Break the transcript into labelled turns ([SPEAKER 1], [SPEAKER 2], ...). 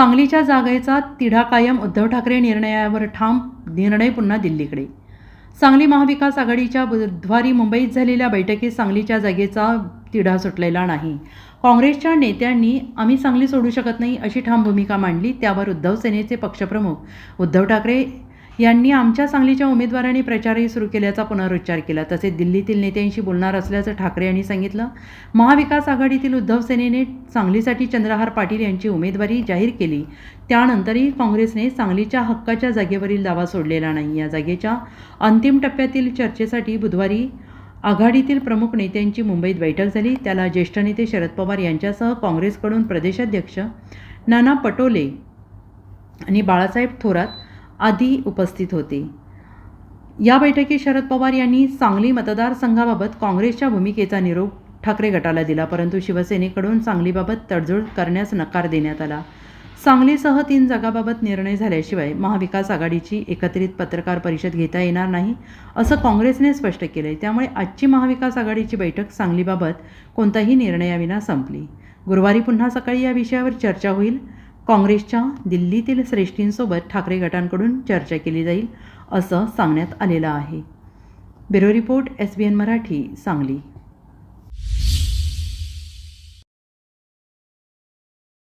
[SPEAKER 1] सांगलीच्या जागेचा तिढा कायम उद्धव ठाकरे निर्णयावर ठाम निर्णय पुन्हा दिल्लीकडे. सांगली महाविकास आघाडीच्या बुधवारी मुंबईत झालेल्या बैठकीत सांगलीच्या जागेचा तिढा सुटलेला नाही. काँग्रेसच्या नेत्यांनी आम्ही सांगली सोडू शकत नाही अशी ठाम भूमिका मांडली त्यावर उद्धव सेनेचे पक्षप्रमुख उद्धव ठाकरे यांनी आमच्या सांगलीच्या उमेदवारांनी प्रचारही सुरू केल्याचा पुनरुच्चार केला. तसेच दिल्लीतील नेत्यांशी बोलणार असल्याचं ठाकरे यांनी सांगितलं. महाविकास आघाडीतील उद्धव सेनेने सांगलीसाठी चंद्रहार पाटील यांची उमेदवारी जाहीर केली. त्यानंतरही काँग्रेसने सांगलीच्या हक्काच्या जागेवरील दावा सोडलेला नाही. या जागेच्या अंतिम टप्प्यातील चर्चेसाठी बुधवारी आघाडीतील प्रमुख नेत्यांची मुंबईत बैठक झाली. त्याला ज्येष्ठ नेते शरद पवार यांच्यासह काँग्रेसकडून प्रदेशाध्यक्ष नाना पटोले आणि बाळासाहेब थोरात आदी उपस्थित होते. या बैठकीत शरद पवार यांनी सांगली मतदारसंघाबाबत काँग्रेसच्या भूमिकेचा निरोप ठाकरे गटाला दिला परंतु शिवसेनेकडून सांगलीबाबत तडजोड करण्यास नकार देण्यात आला. सांगलीसह तीन जागाबाबत निर्णय झाल्याशिवाय महाविकास आघाडीची एकत्रित पत्रकार परिषद घेता येणार नाही असं काँग्रेसने स्पष्ट केलंय. त्यामुळे आजची महाविकास आघाडीची बैठक सांगलीबाबत कोणताही निर्णयाविना संपली. गुरुवारी पुन्हा सकाळी या विषयावर चर्चा होईल. काँग्रेसच्या दिल्लीतील श्रेष्ठींसोबत ठाकरे गटांकडून चर्चा केली जाईल असं सांगण्यात आलेलं आहे. Bureau report S B N Marathi Sangli.